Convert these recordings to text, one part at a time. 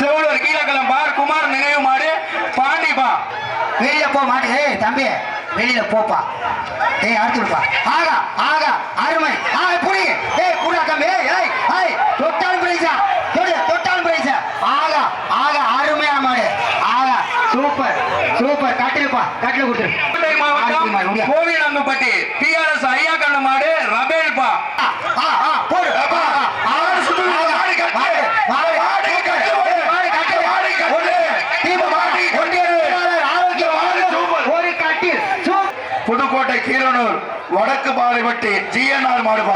செவலூர் கீழக்கலம் பார் குமார் நினைவு மாடு பாண்டிப்பா வெளியில போ மாட்டு ஏய் தம்பி வெளியில போப்பா ஏய் அடுத்து விடுப்பா ஆகா ஆகா அருமை ஆ புடி ஏய் புடா தம்பி ஏய் ஏய் ஏய் தொட்டால் பிரைஸா தொடு தொட்டால் பிரைஸா ஆகா ஆகா அருமையான மாடு ஆகா சூப்பர் சூப்பர் கட்டிலுப்பா கட்டில கொடுத்துரு கோவிலங்குப்பட்டி டிஆர்எஸ் ஐயா கண்ணு மாடு ரபேல்பா ஆ, ஆ, ஆ, போடு ஆ, ஆ, மாடு, மாடு, மாடு, மாடு கட்டு, ஏய், மாடு கட்டு, மாடு கட்டு. ஒன்று, திமுக, மாடு கட்டு. ஒன்றிய செயலாளர் ஆரோக்கிய மாடு மாடு, சூப்பர். ஒரு கட்டில் சூப்பர் புதுக்கோட்டை கீரனூர் வடக்கு பாலைவட்டி ஜிஎன்ஆர் மாடுபா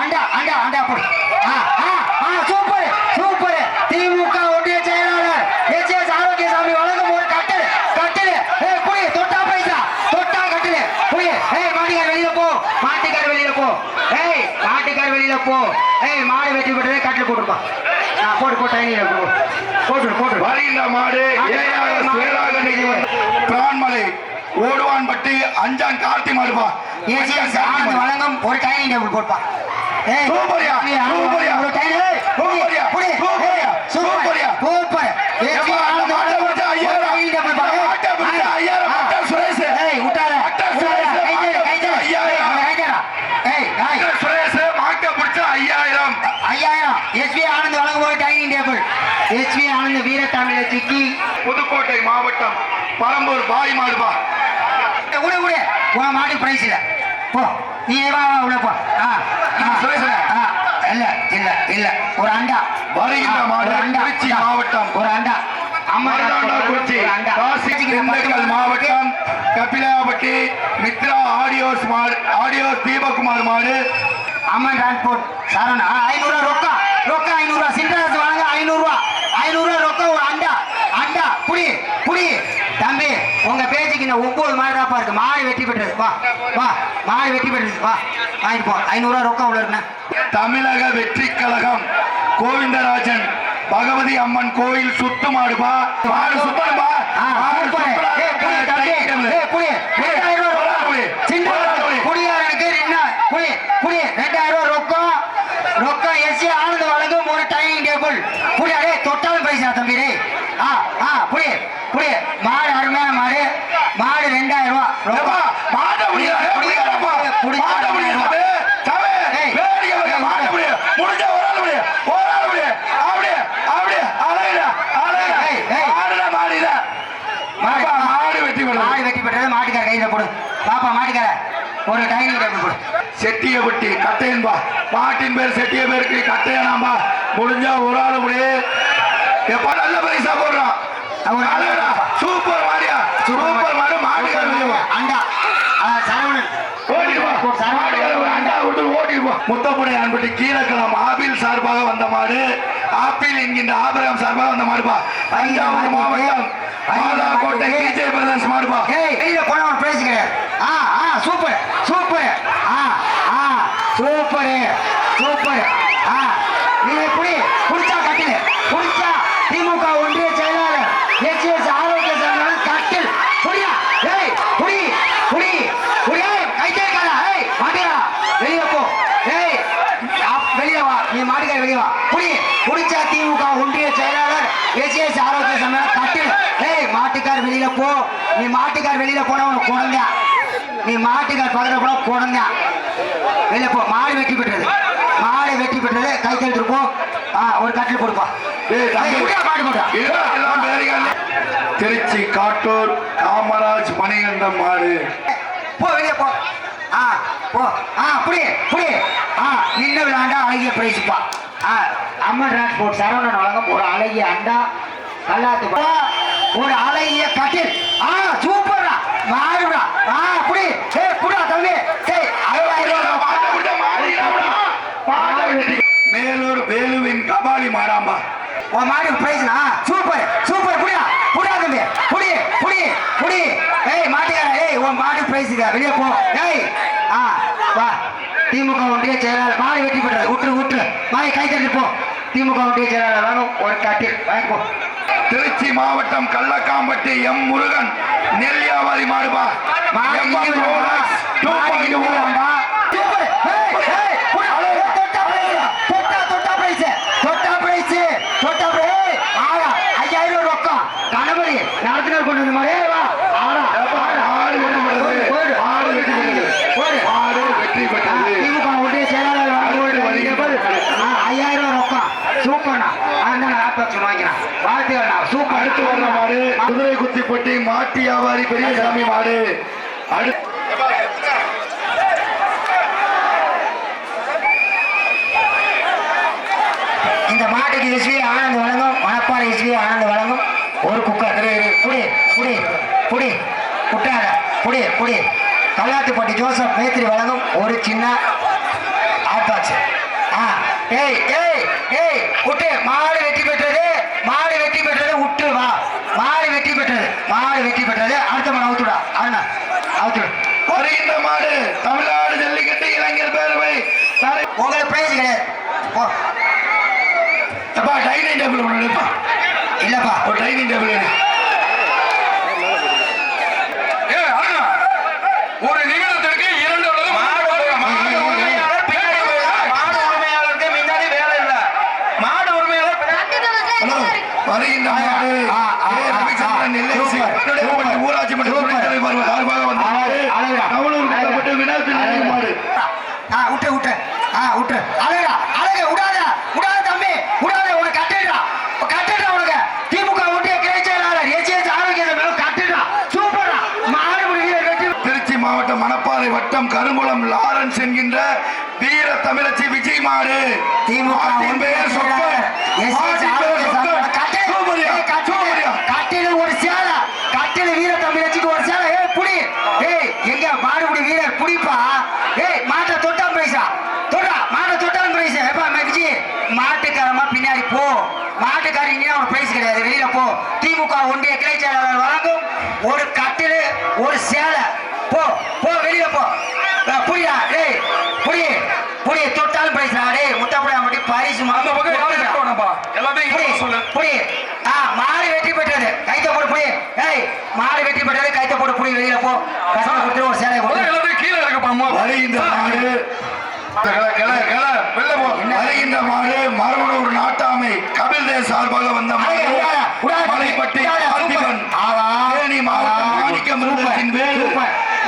அண்டா அண்டா அண்டா போடு. Super super. திமுக ஒன்றிய செயலாளர் எச். எஸ். ஆரோக்கியசாமி வழங்கும் ஒரு கட்டில் கட்டில். ஏய் புடி தொட்டா பைசா தொட்டா கட்டில். புடி ஏய் மாட்டுக்கார் வெளியில போ மாட்டுக்கார் வெளியில போ. ஏய் மாட்டுக்கார் வெளியில போ. ஏய் மாடு வெட்டி போட்டு கட்டில் போட்டுப்பா போட்டு போட்டு போட்டு போட்டு வருகின்ற மாடு ஏஆர்எஸ் வேளாங்கண்ணி பிரான்மலை ஓடுவான்பட்டி அஞ்சான் கார்த்தி மாடுபா ஏசிஎஸ் ஆனந்த் வழங்கும் ஒரு டைனிங் டேபிள் ஏய் சூப்பர்யா, சூப்பர்யா. ஒரு புடி சூப்பர்யா, சூப்பர்யா, சூப்பர். சூப்பர்யா. சூப்பர். ஏப்பா, ஆனந்த் மாட்டை வழங்கும் பிடிச்சா ஒரு ஐயாயிரம். டைனிங் டேபிள் பா மாட்டை பிடிச்சா ஐயாயிரம். மாட்டை சுரேஷ். ஏய் விட்டாத மாட்டை விட்டாத சுரேஷ். கை தரு கை தரு ஐயாயிரம். கை தரா ஏய் ஏய் சுரேஷ் மாட்டை பிடிச்சா ஐயாயிரம். ஐயாயிரம். எஸ்பி ஆனந்த் வழங்கும் ஒரு டைனிங் டேபிள். எஸ்பி ஆனந்த் வீரத்தமிழ சிக்கி. புதுக்கோட்டை மாவட்டம் பரம்பூர் பாய் மாடுபா விடு விடு உன் மாட்டுக்கு பிரைஸ் இல்ல. போ நீ வா வா உள்ள போ. ஆ ஆ இல்ல இல்ல இல்ல. ஒரு அண்டா. வருகின்ற மாடு அண்டா. மாவட்டம். ஒரு அண்டா. மாவட்டம் கபிலாபட்டி மித்ரா ஆடியோஸ் மாடு ஆடியோஸ் தீபகுமார் மாடு. அம்மன் டிரான்ஸ்போர்ட் சரண். ஐநூறுரூவா ரொக்கா. ரொக்கா ஐநூறுரூவா சின்ராஸ் வாங்க ஐநூறுரூவா ஐநூறுரூவா ரொக்கா ஒரு அண்டா. அண்டா புடி புடி தம்பி உங்க பேச்சுக்கு இந்த ஒன்பது மாடு தான் இருக்கு. மாடு வெற்றி பெற்றது. வா வா மாடு வெற்றி பெற்றது. வா வாங்கிட்டு போ. ஐநூறுரூவா ரொக்கா உள்ள இருக்குண்ணே. தமிழக வெற்றி கழகம் கோவிந்தராஜன் பகவதி அம்மன் கோயில் சுத்து மாடுபா மாடு சுத்தம்பா ஆ, சூப்பர். ஏய், புடி, தம்பி. ஏய், புடி. ரெண்டாயிரம் ரூபா ரொக்கம். சின்ன குடியாரனுக்கு ரெண்டா- புடி, புடி. ரெண்டாயிரம் ரூபா ரொக்கம். ரொக்கம் எஸ் ஏ ஆனந்த் வழங்கும் ஒரு டைனிங் டேபிள் புடி அடே தொட்டாலும் பைசா தம்பி டேய். ஆ ஆ புடி புடி மாடு அருமையான மாடு மாடு ரெண்டாயிரம் ரூபா ரொக்கம். மாட்ட முடியாது புடி, முடியாதப்பா. புடி, மாட்ட முடியாது ரெண்டாயிரம் சாமி, ஏய். வேடிக்கை பாருங்க, மாட்ட முடியாது. முடிஞ்சா ஒரு ஆள் முடியும். ஒரு ஆள் முடியும். அப்படியே, அப்படியே, அழகுடா, அழகுடா. ஏய், ஏய். மாடுடா, மாடுடா. மாடு. அப்பா, மாடு வெட்டி விடுறது. மாடு வெட்டி பெற்றது மாட்டுக்கார கையில போடு பாப்பா மாட்டுக்கார ஒரு டேபிள் போடு செட்டியப்பட்டி கட்டையன்பா பாட்டின் பேர் செட்டிய பேருக்கு கட்டையனாம்பா முடிஞ்சா ஒரு ஆள் முடியே எப்ப நல்ல பரிசா போடுறான். அவன் அழகுடா, சூப்பர் மாடியா சூப்பர் மாடு மாடு அண்டா சரவணன் முத்தப்புடை அன்பட்டி கீழக்கலாம் ஆப்பிள் சார்பாக வந்த மாடு. ஆப்பிள் என்கின்ற ஆபரகம் சார்பாக வந்த மாடுபா தஞ்சாவூர் மாவட்டம் மாதாக்கோட்டை கீச்சை பிரதர்ஸ் மாடுபா ஏய் சூப்பர் சூப்பர். ஆ ஆ சூப்பர் சூப்பர். ஆ நீ எப்படி? குடிச்சா கட்டில். குடிச்சா திமுக ஒன்றிய செயலாளர் எச்எஸ் ஆரோக்கிய சங்கம் கட்டில். புரியா? ஏய் புடி புடி புடி. ஏய் கை கேட்காதா ஏய் மாட்டியா வெளியில போ. ஏய் அப்- வா. நீ மாட்டிக்க வெளிய வா. புடி குடிச்சா திமுக ஒன்றிய செயலாளர் எச்எஸ் ஆரோக்கிய சங்கம் கட்டில். ஏய் மாட்டுக்கார் வெளியில போ. நீ மாட்டுக்கார் வெளியில போனவன் உனக்கு குழந்தை நீ மாட்டுக்கார் பக்கத்துல போனா குழந்தை வெளியில போ. மாடு வெற்றி பெற்றது. மாடு வெற்றி பெற்றது. கை ஆ ஒரு கட்டில் கொடுப்பா மாடு போட்டா. திருச்சி காட்டூர் காமராஜ் மணிகண்டம் மாடு. போ வெளியே போ. ஆ போ. ஆ புடி புடி. ஆ நின்று விளையாண்டா அழகிய பிரைஸ்ப்பா. ஆ அம்மன் டிரான்ஸ்போர்ட் சரவணன் வழங்கும் ஒரு அழகிய அண்டா கல்லாத்து. ஒரு அழகிய கட்டில். ஆ சூப்பர்டா மாறுடா ஆ புடி ஏய் புடா தம்பி ஏய் ஐயாயிரம் ரூபாய் மாட்டை விட்டா மாடிடாமடா. மாட்டை விட்டு. மேலூர் வேலுவின் கபாலி மாடாம்பா உன் மாடு பிரைஸ்னா சூப்பர் சூப்பர் புடியா புடியா தம்பி புடி புடி புடி ஏய் மாட்டியா ஏய் உன் மாடு பிரைஸுங்க வெளியே போ. ஏய் ஆ வா. திமுக ஒன்றிய செயலாளர் மாடு வெற்றி பெற்றது விட்டுரு விட்டுரு மாய் கை தட்டி போ. திமுக ஒன்றிய செயலாளர் வேணும் ஒரு கட்டில். வாங்கி போ. திருச்சி மாவட்டம் கள்ளக்காம்பட்டி எம் முருகன். நெல் வியாபாரி மாடுபா மாடு எம் இங்கே ரோலக்ஸ் வேண்டாம். மாடு இங்கே 2.0. வேண்டாம். சூப்பர். ஏய், ஏய், புடி. தொட்டா பிரைஸ். தொட்டா, தொட்டா பிரைஸ். தொட்டா பிரைஸ். தொட்டா பிரைஸ். அந்த ஆப்பச்சு வாங்கிக்கலாம் வாழ்த்துக்கள் நான் சூப்பர் அடுத்து வர்ற மாடு குதிரை மாட்டு வியாபாரி பெரியசாமி மாடு. அடுத்து இந்த மாட்டுக்கு எஸ்வி ஆனந்த் வழங்கும். மணப்பாறை எஸ்வி ஆனந்த் வழங்கும். ஒரு குக்கர். புடி புடி புடி. குட்டாத. புடி புடி. கல்லாத்துப்பட்டி ஜோசப் மேத்திரி வழங்கும் ஒரு சின்ன ஆப்பாச்சு ஆ ஏய் ஏய் ஏய் விட்டு மாடு வெற்றி பெற்று மாடு வெற்றி பெற்றது விட்டு வா மாடு வெற்றி பெற்றது மாடு வெற்றி பெற்றது. அடுத்த மாடு அவுத்துடா. அண்ணா அவுத்துடு. வருகின்ற மாடு தமிழ்நாடு ஜல்லிக்கட்டு இளைஞர் பேரவை. உங்களுக்கு பிரைஸ் கிடையாது. போ. அப்பா டைனிங் டேபிள் ஒன்று இல்லப்பா. ஒரு டைனிங் டேபிள் எடு ஏய், அண்ணா, ஒரு நிமிடத்திற்கு இரண்டு அல்லது மூன்று மாடு உரிமையாளர் பின்னாடி போயிடலாம். மாடு உரிமையாளருக்கு முன்னாடி வேலை இல்ல மாடு உரிமையாளர் பின்னாடி- ஹலோ வருகின்ற மாடு ஆ, ஆ, ஏ. ஆ, ரவிச்சந்திரன் ஆ, நெல்லை சூப்பர், சூப்பர். ஊராட்சி மன்ற சூப்பர். துணைத் தலைவர் சார்பாக வந்த மாடு அழகா, கவலூர் அழகா. கட்டப்பட்டு வினாத்து நிலை மாடு ஆ விட்டு விட்டு ஆ விட்டு அழகா அழகா விடாத விடாத தம்பி விடாத உனக்கு கட்டிடுறா கட்டிடுறா உனக்கு திமுக ஒன்றிய கிளை செயலாளர் எச்எஸ் ஆரோக்கிய மேலும் கட்டிடுறா சூப்பரா மாடு வீரர் வெற்றி திருச்சி மாவட்டம் மணப்பாறை வட்டம் கருங்குளம் லாரன்ஸ் என்கின்ற வீர தமிழச்சி விஜய் மாடு. திமுக பெயர் கட்டில ஒரு சேலை. கட்டில வீர தமிழச்சிக்கு ஒரு சேலை. ஏய் புடி ஏய் எங்க மாடுபடி வீரர் புடிப்பா ஏய் மாட்டை தொட்டான் பிரைஸா தொட்டா மாட்டை தொட்டான் பிரைஸ் எப்பா மெகிஜி மாட்டுக்காரமா பின்னாடி போ. மாட்டுக்காரங்க ஒரு பிரைஸ் கிடையாது. வெளியில போ. திமுக ஒன்றிய கிளை செயலாளர் வழங்கும் ஒரு கட்டில் ஒரு சேலை. போ வெளியில போ. புரியா டேய் புடி புடி தொட்டாலும் பிரைஸ் டேய் முட்டப்படியா மட்டும் பரிசு அந்த பக்கம் இங்க புடி வர சொல்லு. புடி ஆ மாடு வெற்றி பெற்றது. கைத்த போடு புடி ஏய் மாடு வெற்றி பெற்றது. கைத்த போடு புடி வெளியில போ. கஷ்டம் கொடுத்து ஒரு சேலை கொடு எல்லாத்தையும் கீழே இறக்கப்பா, அம்மா. மாடு. கிள, வெளில போ. வருகின்ற மாடு. மரபனூர் நாட்டாமை கபில் தேவ் சார்பாக வந்த மாடு. மலைப்பட்டி. மாணிக்கம் வேல்.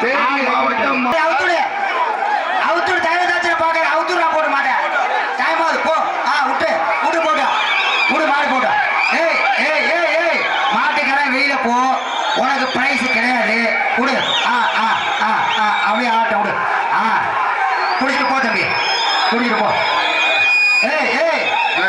தேனி மாவட்டம் ஏய், அவுத்துடு அவுத்துடு தயவு தாச்சு பாக்க அவுத்துடு நான் போட மாட்டேன் டைம் ஆகுது போ ஆ விட்டு விட்டு போட்டா விடு மாடு போட்டா ஏய் ஏய் ஏய் ஏய் மாட்டுக்காரன் வெளியில போ உனக்கு பிரைஸ் கிடையாது விடு ஆ ஆ ஆ ஆ அப்படியே ஆட்டம் விடு ஆ குடிச்சிட்டு போ தம்பி குடிச்சிட்டு போ ஏய் ஏய்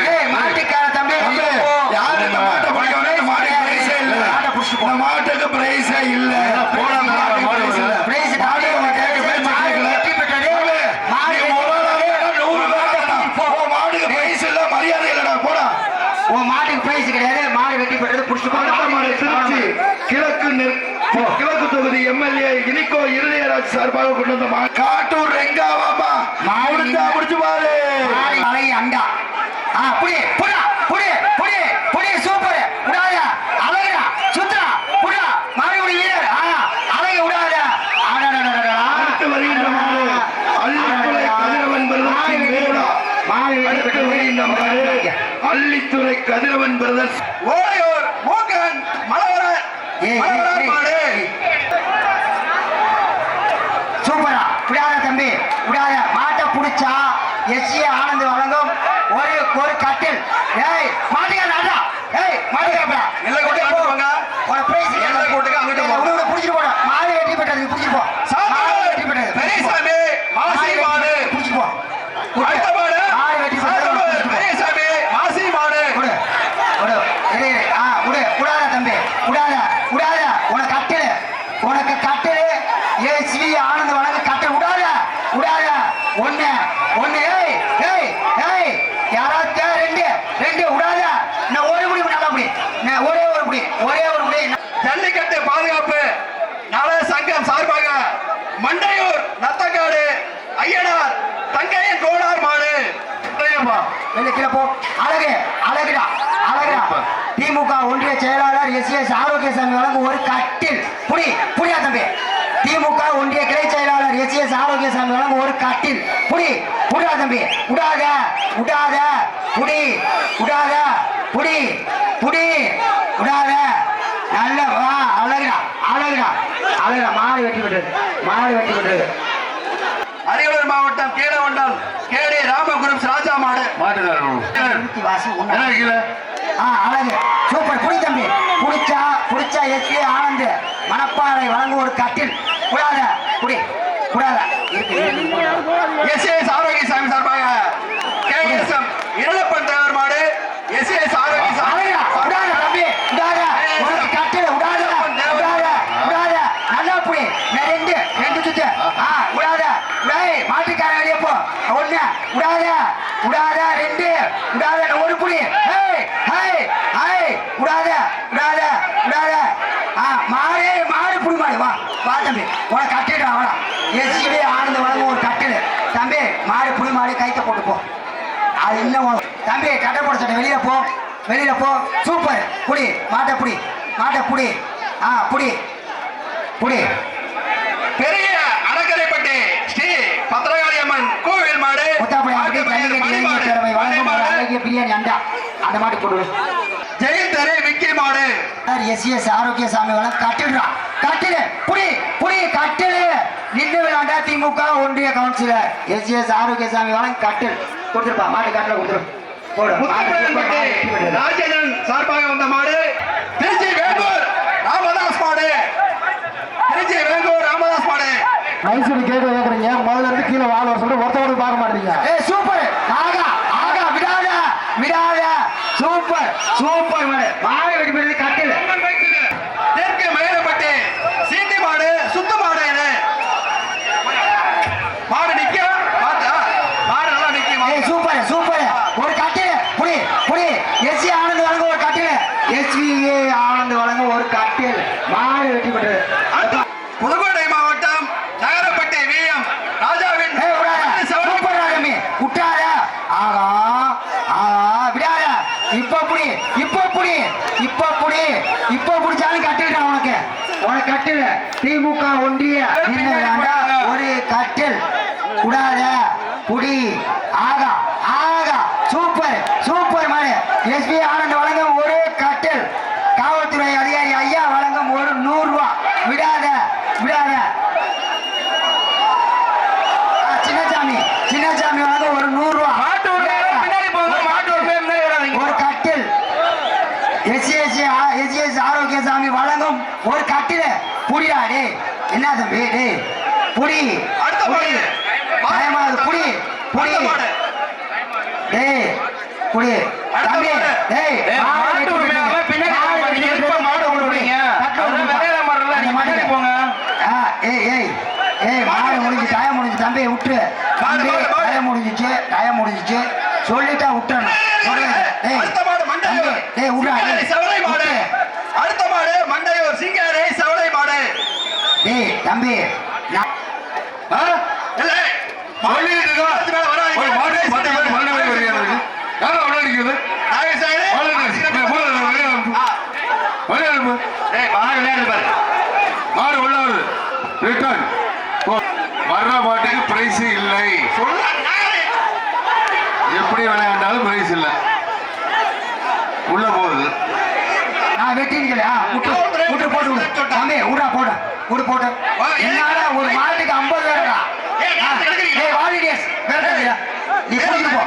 ஏய் மாட்டுக்கார தம்பி தம்பி, வெளியில போ. யாரு இந்த மாட்டை பிடிக்க வேணும்? இந்த மாட்டுக்கு பிரைஸே இல்ல. மாட்டை புடிச்சிட்டு போ இந்த மாட்டுக்கு பிரைஸே இல்ல. போடா, இந்த மாட்டுக்கு மாடு பிரைஸ் இல்ல. பிரைஸ் மாடு உனக்கு கேட்க பேச்சு மாடு கேட்கல. வெற்றி பெற்றது. தம்பி, மாடு நீ வெற்றி ஒரு ஆளா பெற்றது. இருந்தா நூறு பேர் வேணாம். போ. உன் மாட்டுக்கு பிரைஸ் இல்ல, மரியாதை இல்லடா, போடா. உன் மாட்டுக்கு பிரைஸ் கிடையாது மாடு வெட்டி பெற்றது புடிச்சு அடுத்த மாடு திருச்சி கிழக்கு நெற்- கிழக்கு தொகுதி எம்எல்ஏ இனிக்கோ இருதயராஜ் சார்பாக கொண்டு வந்த. காட்டூர் ரெங்கா வாப்பா. மாடு முடிஞ்சா முடிச்சு பாரு. அலை அண்டா. ஆ புடி புடா புடி புடி புடி சூப்பர். விடாத அழகுடா சுத்துறா புடா. மாடுபடி வீரர் ஆ அழகு அடடடடடா. அடுத்து வருகின்ற அள்ளித்துறை கதிரவன் அடுத்து. வருகின்ற அள்ளித்துறை கதிரவன் பிரதர்ஸ் ஓரையோர் மோகன் மலவரன் ஏய், ஏய், மலவரன் ஏய். மாடு சூப்பரா விடாத தம்பி விடாத மாட்டை புடிச்சா எஸ்ஏ ஆனந்த் வழங்கும் ஒரு ஒரு கட்டில். ஏய் மாட்டுக்கா நாட்டா ஏய் மாட்டுக்கா எல்லை கோட்டை போங்க. ஒரு பிரைஸ் எல்லை கோட்டுக்கு அங்கிட்டு போங்க. புடிச்சிட்டு போடா. மாடு வெட்டி பெற்றது புடிச்சிட்டு போ. மாடு வெட்டி பெற்றது பெரியசாமி, மாசி மாடு. புடிச்சிட்டு போ. அடுத்த மாடு. மாடு வெட்டி பெற்றது சாத்தனூர் புடிச்சிட்டு போ. பெரியசாமி, மாசி மாடு. விடு விடு இரு இரு. ஆ விடு விடாத தம்பி. விடாத விடாத உனக்கு கட்டில் உனக்கு கட்டில் ஏ ஸ்ரீ ஆனந்த் வழங்க கட்டில் விடாத விடாத ஒண்ணு ஒண்ணு ஏய் ஏய் ஏய் யாராவது தே- ரெண்டு ரெண்டு விடாத நான் ஒரு முடி நல்லா முடி நான் ஒரே ஒரு முடி ஒரே ஒரு முடி ஜல்லிக்கட்டு பாதுகாப்பு நல சங்கம் சார்பாக மண்டையூர் நத்தக்காடு ஐயனார் தங்கையன் கோடார் மாடு வெளில கீழே போ. அழகு அழகுடா அழகுடா. திமுக ஒன்றிய செயலாளர் எஸ் எஸ் ஆரோக்கியசாமி வழங்கும் ஒரு கட்டில். புடி புடியா தம்பி. திமுக ஒன்றிய கிளை செயலாளர் எஸ் எஸ் ஆரோக்கியசாமி வழங்கும் ஒரு கட்டில். புடி புடியா தம்பி. புடி புடி புடி விடாத நல்ல வா அழகுடா அழகுடா. அழகுடா மாடு வெட்டி விட்டுறது மாடு வெட்டி விட்டுறது அரியலூர் மாவட்டம் கீழவண்டம் கேடி ராமகுரும் சூப்பர் புடி தம்பி. புடிச்சா புடிச்சா எஸ்கே ஆனந்த் மணப்பாறை வழங்கும் ஒரு கட்டில் கூடாத புடி கூடாத இருக்கு இருக்கு எஸ் எஸ் ஆரோக்கியசாமி சார்பாக கேஎஸ்எம் இருளப்பன் தேவர் மாடு எஸ் எஸ் ஆரோக்கியசாமி அழகா விடாத தம்பி விடாத உனக்கு கட்டில் விடாத விடாத விடாத நல்லா புடி நான் ரெண்டு ரெண்டு சுத்து ஆ விடாத டேய் மாட்டுக்கார வெளியே போ ஒண்ணு விடாத விடாத ரெண்டு விடாத ஒரு புடி விடாத விடாத விடாத. ஆ மாடு மாடு புடி மாடு. வா வா தம்பி. உனக்கு கட்டிடா வாடா எஸ்சிபி ஆனந்த வழங்கும் ஒரு கட்டில். தம்பி மாடு புடி மாடு கைத்த போட்டு போ. அது இன்னும் தம்பி கட்டை போட சொன்ன வெளியில போ. வெளியில போ. சூப்பர். புடி மாட்டை புடி மாட்டை புடி ஆ புடி புடி பெரிய அடக்கரைப்பட்டி ஸ்ரீ பத்திரகாளி அம்மன் கோவில் மாடு. முத்தாப்படி பேரவை வழங்கும் அழகிய பிரியாணி அண்டா. அந்த மாட்டு கொடு. ஜெயந்தரே விக்கி மாடு. எஸ்எஸ் ஆரோக்கியசாமி வழங்க கட்டிடுறா. கட்டிடு. புடி புடி கட்டிடு. நின்று விளையாண்டா திமுக ஒன்றிய கவுன்சிலர். எஸ்எஸ் ஆரோக்கியசாமி வழங்க கட்டில் கொடுத்துருப்பா மாட்டு கட்டில கொடுத்துரு. போடு மாடு சூப்பர், மாடு வெற்றி பெற்றது. ராஜேந்திரன் சார்பாக வந்த மாடு. திருச்சி வேங்கூர் ராமதாஸ் மாடு. திருச்சி வேங்கூர் ராமதாஸ் மாடு. மைசூர் கேட்க கேட்குறீங்க முதல்ல இருந்து கீழே வாழ வர சொல்லிட்டு ஒருத்தவங்க பார்க்க மாட்டீங்க ஏய் சூப்பர் ஆகா ஆகா விடாத விடாத சூப்பர் சூப்பர் மேடம் மாடு வெட்டி போயிடுது தெற்கு மயிலப்பட்டி சீட்டி மாடு சுத்து மாடு இது மாடு நிக்க பார்த்தா மாடு நல்லா நிக்கும் ஏய் சூப்பர் சூப்பர் ஒரு கட்டில் புடி புடி எஸ்சி ஆனந்த் வழங்க ஒரு கட்டில் எஸ்விஏ ஆனந்த் வழங்க ஒரு கட்டில் மாடு வெட்டி போயிடுது அடுத்து புதுக்கோட்டை மாவட்டம் நகரப்பட்டி விஎம் ராஜாவின் ஏய் விடாத செவன் சூப்பர் ராஜமி விட்டாத ஆகா ஆகா விடாத இப்ப புடி இப்ப புடி இப்ப புடி இப்ப புடிச்சாலும் கட்டிடுறா உனக்கு உனக்கு கட்டில் திமுக ஒன்றிய நின்னு விளையாண்டா ஒரு கட்டில் விடாத புடி ஆகா ஆகா சூப்பர் சூப்பர் மாடு எஸ்பி ஆனந்த் வழங்கும் ஒரு கட்டில் காவல்துறை அதிகாரி ஐயா வழங்கும் ஒரு நூறு ரூபாய் விடாத. விடாத. சின்னசாமி சின்னசாமி வந்து ஒரு நூறு ரூபா ஒரு கட்டில். எஸ்சிஎஸ்சி எஸ்சிஎஸ் ஆரோக்கியசாமி வழங்கும் ஒரு கட்டில். புடிடா டே என்ன தம்பி டே புடி பயமாது புடி. புடி. டேய் புடி. தம்பி. டேய் ஏய், மாடு மாட்டு வெட்டி உரிமையாளர் விட்டுரு. பின்னாடி மாடு போங்க. வெட்டி நீங்க விட்டுரு. இப்ப மாடு கொண்டு வரீங்க. தட்டுல அது விடுப்பா. விளையாட மாடுல, அந்த நீங்க மாட்டுக்கு. பின்னாடி போங்க. ஆ, ஏய் ஏய் ஏய் மாடு முடிஞ்சு டயம் முடிஞ்சு தம்பி விட்டுரு மாடு, தம்பி. டயம் முடிஞ்சிச்சு டயம் முடிஞ்சிச்சு சொல்லிட்டா விட்டுறணும் சொல்லுங்க மண்டையூர் தம்பி, சிங்காரை டேய் செவலை மாடு. அடுத்த மாடு மண்டையூர் சிங்காரை செவலை மாடு டேய் தம்பி மாடு பத்து பேர் மறுபடியும் வெளியே வருகிறது. யாரோ உள்ள அடிக்கிறது? நாகை சைடு. மாடு அடிச்சு. ஏய், போடு, வெளியே அனுப்பு. ஆ. வெளியே அனுப்பு. ஏய், மாடு விளையாடுது பாரு. மாடு உள்ள வருது. ரிட்டர்ன். வர்ற மாட்டுக்கு பிரைஸ் இல்லை. எப்படி விளையாண்டாலும் பிரைஸ் இல்லை. உள்ள போகுது. நான் வெட்டிங்களா விட்டு விட்டு போட்டு தம்பி விடா போடு. விடு போட்டு. என்னால ஒரு மாட்டுக்கு ஐம்பது பேரடா ஏய், வாலிடேஸ் வேறடா நீ ஏய், புடிச்சிட்டு போ.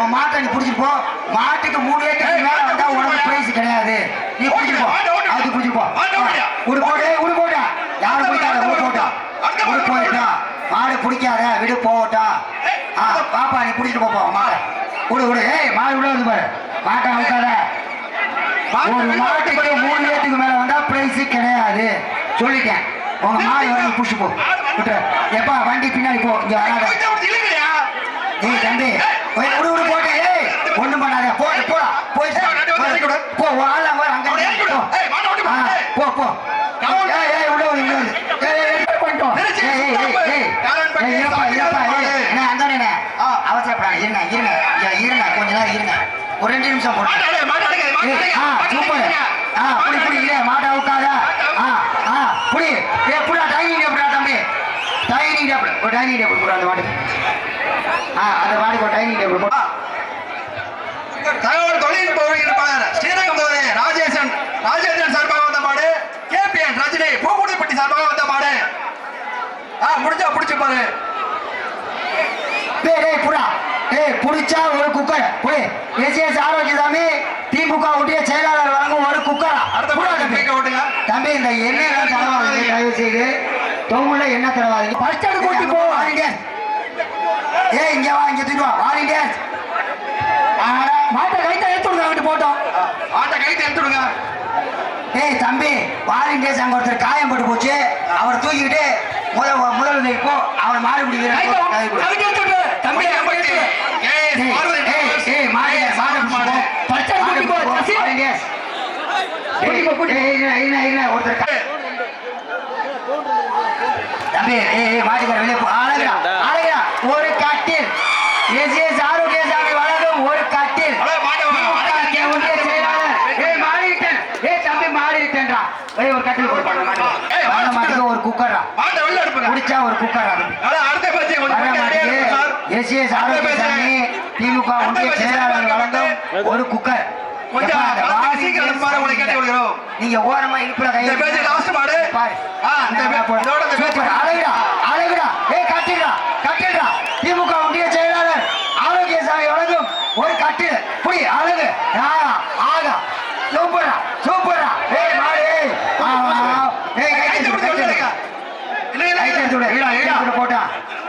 உன் மாட்டை நீ புடிச்சிட்டு போ. மாட்டுக்கு மூணு ஏக்கருக்கு ஏய், மேல மாட்டை வந்தா உனக்கு பிரைஸ் கிடையாது. நீ புடிச்சிட்டு போ. மாட்டை. அது புடிச்சிட்டு போ. மாட்டை? உடு போடு உடு போடு. யாரும் போட்டா அடுத்த உடு மாடு மாடு பிடிக்காத விடு போட்டா ஆ பாப்பா நீ புடிச்சிட்டு போ மாட்டை. விடு விடு. ஏய் மாடு விட வந்து பாரு. மாட்டை அவுக்காத ஒரு மாட்டுக்கு மூணு ஏத்துக்கு மேல வந்தா பிரைஸ் கிடையாது. சொல்லிட்டேன். உங்க மாடு வந்து புடிச்சு போ. விட்டுரு. எப்பா வண்டி பின்னாடி போ. இங்க வராத? ஏய் தம்பி. விடு விடு போட்டு. ஏய் ஒண்ணும் பண்ணாத. போ போடா. போய் போ, ஆள் வர, அங்க விடு. போ போ. ஏய். ஏய் விடு விடு விடு. பண்ணிட்டோம் திருச்சி ஏய் ஏய் ஏய் ஏய் காரன்பட்டி ஏய் இருப்பா இருப்பா ஏய் சாப்பிடாத என்ன அந்தானே ஆ. அவசரப்படாத இருங்க இருங்க இங்க இருங்க கொஞ்ச நேரம் இருங்க ஒரு ரெண்டு நிமிஷம் போடு மாட்டை அடக்கு, மாட்டை அடக்கு, மாட்டை ஏய், அடக்கு, ஆ, மாட்டை சூப்பர். அடக்குங்க. ஆ, புடி, புடி, இல்ல, மாட்டை அவுக்காத. ஆ, ஆ, புடி. ஏய், புடிடா, dining table டா, தம்பி. table. ஒரு dining table போடு அந்த மாட்டுக்கு. ஆ, அந்த மாட்டுக்கு ஒரு dining table போடு. தகவல் ஸ்ரீரங்கம் தொகுதி ராஜேசன் ராஜேந்திரன் சார்பாக வந்த மாடு கேபிஎன் ரஜினி பூங்குடிப்பட்டி சார்பாக வந்த மாடு ஆ முடிஞ்சா பிடிச்சு பாரு. டேய், டேய், புடிடா. டேய், புடி குடிச்சா ஒரு குக்கர். குடி எஸ்எஸ் ஆரோக்கியசாமி திமுக ஒன்றிய செயலாளர் வழங்கும் ஒரு குக்கரா. அடுத்த மாடு தம்பி. கேட்க விட்டுங்க தம்பி இந்த எண்ணெய் தடவாதீங்க தயவு செய்து. தொங்குல என்ன தடவாதீங்க ஃபர்ஸ்ட் எய்ட் கூட்டி போ. வாலிண்டியர் ஏய் இங்க வா இங்க தூக்கி வா. வாலிண்டியர் மாட்டை கைத்த எடுத்து விடுங்க அங்கிட்டு போட்டோம் ஆட்டை கைத்து எடுத்துடுங்க ஏய் தம்பி வாலிண்டியர்ஸ் அங்க ஒருத்தர் காயம் பட்டு போச்சு. அவர் தூக்கிட்டு முதல் முதல் உதவி போ. அவர் மாறி பிடிக்கிறார் தம்பி அம்பட்டி. ஏய், பார்வதி ஏய் ஏய் மாடு மாடு மாடு பச்சை மாடு. போ வாலிண்டியர்ஸ் ஏய் ஏய் இல்ல இல்ல இல்ல ஒருத்தர் மாட்டுக்கார வெளியே போ அழகுடா அழகுடா ஒரு கட்டில் எஸ் எஸ் ஆரோக்கியசாமி வழங்கும் ஒரு கட்டில் அழகு, மாட்டை வா. திமுக ஒன்றிய செயலாளர். ஏய் மாறிட்டேன் ஏய் தம்பி மாறிட்டேன்டா ஏய் ஒரு கட்டில் கொடுப்பாங்க மாட்டுக்கு மாடு மாட்டுக்கு ஒரு குக்கர்டா மாட்டை வெளில அனுப்புங்க குடிச்சா ஒரு குக்கர்டா அதான் அடுத்த பேச்சு கொஞ்சம் மாட்டுக்கு இருக்கும் சார். எஸ் எஸ் அடுத்த பேச்சு. ஆரோக்கியசாமி திமுக ஒன்றிய செயலாளர் வழங்கும் ஒரு குக்கர் கொஞ்சம். நீங்க ஓரமா இடுப்புல கை last மாடு. பாரு. ஆ, இந்த பே- இதோட இந்த பேச்சு சூப்பர். அழகுடா அழகுடா ஏய் கட்டிடா கட்டிடா திமுக ஒன்றிய செயலாளர் ஆரோக்கியசாமி வழங்கும் ஒரு கட்டில் புடி அழகு ஆ, ஆகா சூப்பரா சூப்பரா ஏய் மாடு ஏய் ஆ, ஆ. ஏய் கை கைத்தை தட்டு பிடிச்சு கை வெளில தட்டு எடுங்க. இல்ல, இல்ல, கை இல்ல. தட்டு இல்ல, இல்ல. விடு போட்டா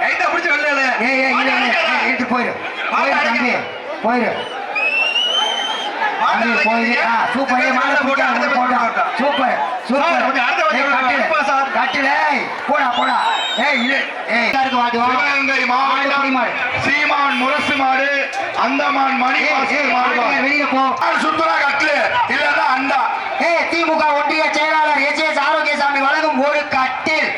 கைத்தை பிடிச்சு வெளில எடு. ஏய் ஏய் இல்ல இல்ல ஏய், இழுத்து போயிரு போயிரு தம்பி போயிரு ஆ சூப்பர். அடுத்த போட்டா அடுத்த போட்டா. Super super. கட்டிலு. கட்டிலு, போடா போடா. ஏய் இது ஏய். சிவகங்கை மாவட்டம். சீமான் முரசு மாடு அந்தமான் மணி ஏய் வாசல் ஏய் மாடு. மாடு, வெளிய போ. மாடு சுத்தனா கட்லு இல்லன்னா அண்டா. ஏய் திமுக ஒன்றிய செயலாளர் எஸ். எஸ். ஆரோக்கியசாமி வழங்கும் ஒரு கட்டில்.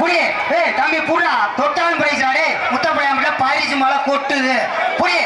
புடி ஏய் தம்பி புடா தொட்டாலும் பிரைஸ் ஆடே முத்தப்படையாமல பாரிசு மலை கொட்டுது. புடி